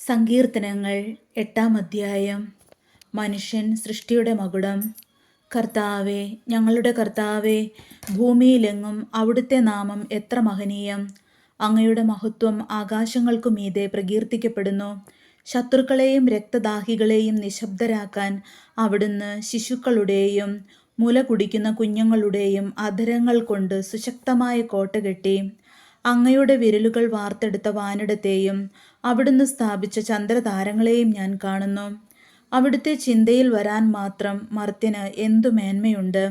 സങ്കീർത്തനങ്ങൾ എട്ടാം അധ്യായം. മനുഷ്യൻ സൃഷ്ടിയുടെ മകുടം. കർത്താവെ ഞങ്ങളുടെ കർത്താവെ ഭൂമിയിലെങ്ങും അവിടുത്തെ നാമം എത്ര മഹനീയം. അങ്ങയുടെ മഹത്വം ആകാശങ്ങൾക്കു മീതെ പ്രകീർത്തിക്കപ്പെടുന്നു. ശത്രുക്കളെയും രക്തദാഹികളെയും നിശബ്ദരാക്കാൻ അവിടുന്ന് ശിശുക്കളുടെയും മുല കുടിക്കുന്ന കുഞ്ഞുങ്ങളുടെയും അധരങ്ങൾ കൊണ്ട് സുശക്തമായ കോട്ട കെട്ടി അങ്ങയുടെ വിരലുകൾ വാർത്തെടുത്ത വാനിടത്തെയും അവിടുന്ന് സ്ഥാപിച്ച ചന്ദ്രതാരങ്ങളെയും ഞാൻ കാണുന്നു. അവിടുത്തെ ചിന്തയിൽ വരാൻ മാത്രം മർത്യന് എന്തു മേന്മയുണ്ട്?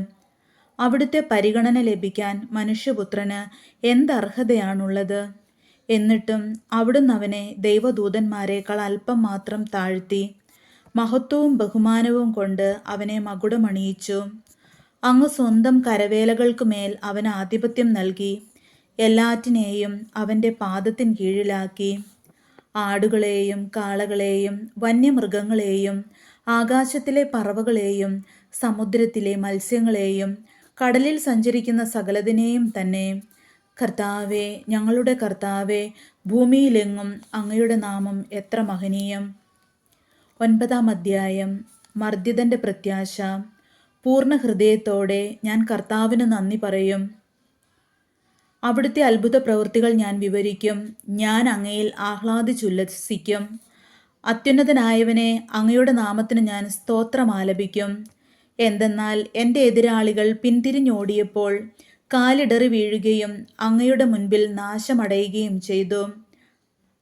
അവിടുത്തെ പരിഗണന ലഭിക്കാൻ മനുഷ്യപുത്രന് എന്തർഹതയാണുള്ളത്? എന്നിട്ടും അവിടുന്ന് അവനെ ദൈവദൂതന്മാരെക്കാൾ അല്പം മാത്രം താഴ്ത്തി മഹത്വവും ബഹുമാനവും കൊണ്ട് അവനെ മകുടമണിയിച്ചു. അങ്ങ് സ്വന്തം കരവേലകൾക്ക് മേൽ അവന് ആധിപത്യം നൽകി എല്ലാറ്റിനെയും അവന്റെ പാദത്തിൻ കീഴിലാക്കി. ആടുകളെയും കാളകളെയും വന്യമൃഗങ്ങളെയും ആകാശത്തിലെ പറവകളെയും സമുദ്രത്തിലെ മത്സ്യങ്ങളെയും കടലിൽ സഞ്ചരിക്കുന്ന സകലതിനെയും തന്നെ. കർത്താവെ ഞങ്ങളുടെ കർത്താവെ ഭൂമിയിലെങ്ങും അങ്ങയുടെ നാമം എത്ര മഹനീയം. ഒൻപതാം അധ്യായം മർദ്ദിതന്റെ പ്രത്യാശ. പൂർണ ഹൃദയത്തോടെ ഞാൻ കർത്താവിന് നന്ദി പറയും. അവിടുത്തെ അത്ഭുത പ്രവൃത്തികൾ ഞാൻ വിവരിക്കും. ഞാൻ അങ്ങയിൽ ആഹ്ലാദിച്ചുല്ലസിക്കും. അത്യുന്നതനായവനെ അങ്ങയുടെ നാമത്തിന് ഞാൻ സ്തോത്രമാലപിക്കും എന്തെന്നാൽ എന്റെ എതിരാളികൾ പിന്തിരിഞ്ഞോടിയപ്പോൾ കാലിടറി വീഴുകയും അങ്ങയുടെ മുൻപിൽ നാശമടയുകയും ചെയ്തു.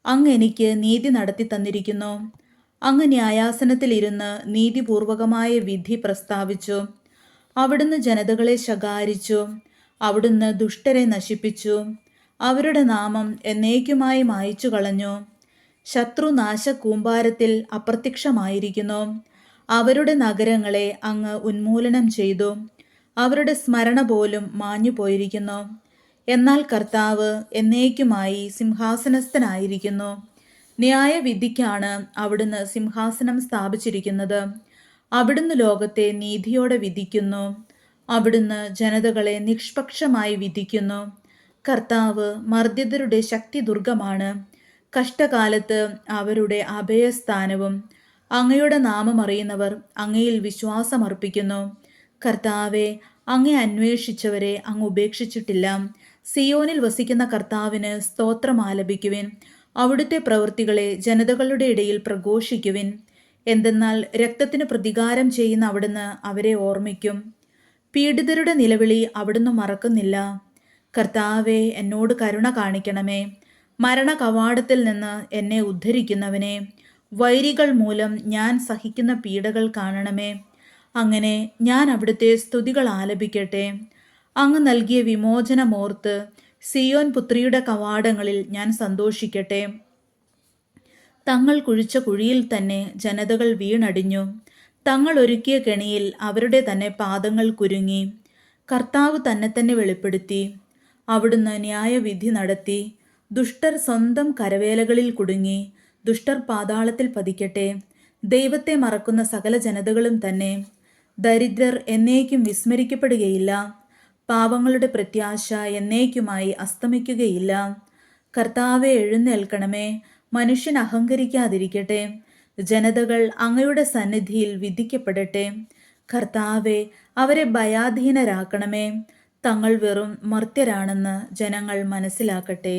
അങ്ങ് എനിക്ക് നീതി നടത്തി തന്നിരിക്കുന്നു. അങ്ങ് ന്യായാസനത്തിലിരുന്ന് നീതിപൂർവകമായ വിധി പ്രസ്താവിച്ചു. അവിടുന്ന് ജനതകളെ ശകാരിച്ചു. അവിടുന്ന് ദുഷ്ടരെ നശിപ്പിച്ചു. അവരുടെ നാമം എന്നേക്കുമായി മായച്ചു കളഞ്ഞു. ശത്രുനാശ കൂമ്പാരത്തിൽ അപ്രത്യക്ഷമായിരിക്കുന്നു. അവരുടെ നഗരങ്ങളെ അങ്ങ് ഉന്മൂലനം ചെയ്തു. അവരുടെ സ്മരണ പോലും മാഞ്ഞു പോയിരിക്കുന്നു. എന്നാൽ കർത്താവ് എന്നേക്കുമായി സിംഹാസനസ്ഥനായിരിക്കുന്നു. ന്യായവിധിക്കാണ് അവിടുന്ന് സിംഹാസനം സ്ഥാപിച്ചിരിക്കുന്നത്. അവിടുന്ന് ലോകത്തെ നീതിയോടെ വിധിക്കുന്നു. അവിടുന്ന് ജനതകളെ നിഷ്പക്ഷമായി വിധിക്കുന്നു. കർത്താവ് മർദ്ദിതരുടെ ശക്തി ദുർഗമാണ്. കഷ്ടകാലത്ത് അവരുടെ അഭയസ്ഥാനവും അങ്ങയുടെ നാമം അറിയുന്നവർ അങ്ങയിൽ വിശ്വാസമർപ്പിക്കുന്നു. കർത്താവെ അങ്ങെ അന്വേഷിച്ചവരെ അങ്ങ് ഉപേക്ഷിച്ചിട്ടില്ല. സിയോനിൽ വസിക്കുന്ന കർത്താവിന് സ്തോത്രം ആലപിക്കുവിൻ. അവിടുത്തെ പ്രവൃത്തികളെ ജനതകളുടെ ഇടയിൽ പ്രഘോഷിക്കുവിൻ. എന്തെന്നാൽ രക്തത്തിന് പ്രതികാരം ചെയ്യുന്ന അവിടുന്ന് അവരെ ഓർമ്മിക്കും. പീഡിതരുടെ നിലവിളി അവിടുന്ന് മറക്കുന്നില്ല. കർത്താവെ എന്നോട് കരുണ കാണിക്കണമേ. മരണ കവാടത്തിൽ നിന്ന് എന്നെ ഉദ്ധരിക്കുന്നവനെ വൈരികൾ മൂലം ഞാൻ സഹിക്കുന്ന പീഡകൾ കാണണമേ. അങ്ങനെ ഞാൻ അവിടുത്തെ സ്തുതികൾ ആലപിക്കട്ടെ. അങ്ങ് നൽകിയ വിമോചനമോർത്ത് സിയോൻ പുത്രിയുടെ കവാടങ്ങളിൽ ഞാൻ സന്തോഷിക്കട്ടെ. തങ്ങൾ കുഴിച്ച കുഴിയിൽ തന്നെ ജനതകൾ വീണടിഞ്ഞു. തങ്ങൾ ഒരുക്കിയ കെണിയിൽ അവരുടെ തന്നെ പാദങ്ങൾ കുരുങ്ങി. കർത്താവ് തന്നെ തന്നെ വെളിപ്പെടുത്തി. അവിടുന്ന് ന്യായവിധി നടത്തി. ദുഷ്ടർ സ്വന്തം കരവേലകളിൽ കുടുങ്ങി. ദുഷ്ടർ പാതാളത്തിൽ പതിക്കട്ടെ. ദൈവത്തെ മറക്കുന്ന സകല ജനതകളും തന്നെ. ദരിദ്രർ എന്നേക്കും വിസ്മരിക്കപ്പെടുകയില്ല. പാവങ്ങളുടെ പ്രത്യാശ എന്നേക്കുമായി അസ്തമിക്കുകയില്ല. കർത്താവെ എഴുന്നേൽക്കണമേ. മനുഷ്യൻ അഹങ്കരിക്കാതിരിക്കട്ടെ. ജനതകൾ അങ്ങയുടെ സന്നിധിയിൽ വിധിക്കപ്പെടട്ടെ. കർത്താവെ അവരെ ഭയാധീനരാക്കണമേ. തങ്ങൾ വെറും മർത്യരാണെന്ന് ജനങ്ങൾ മനസ്സിലാക്കട്ടെ.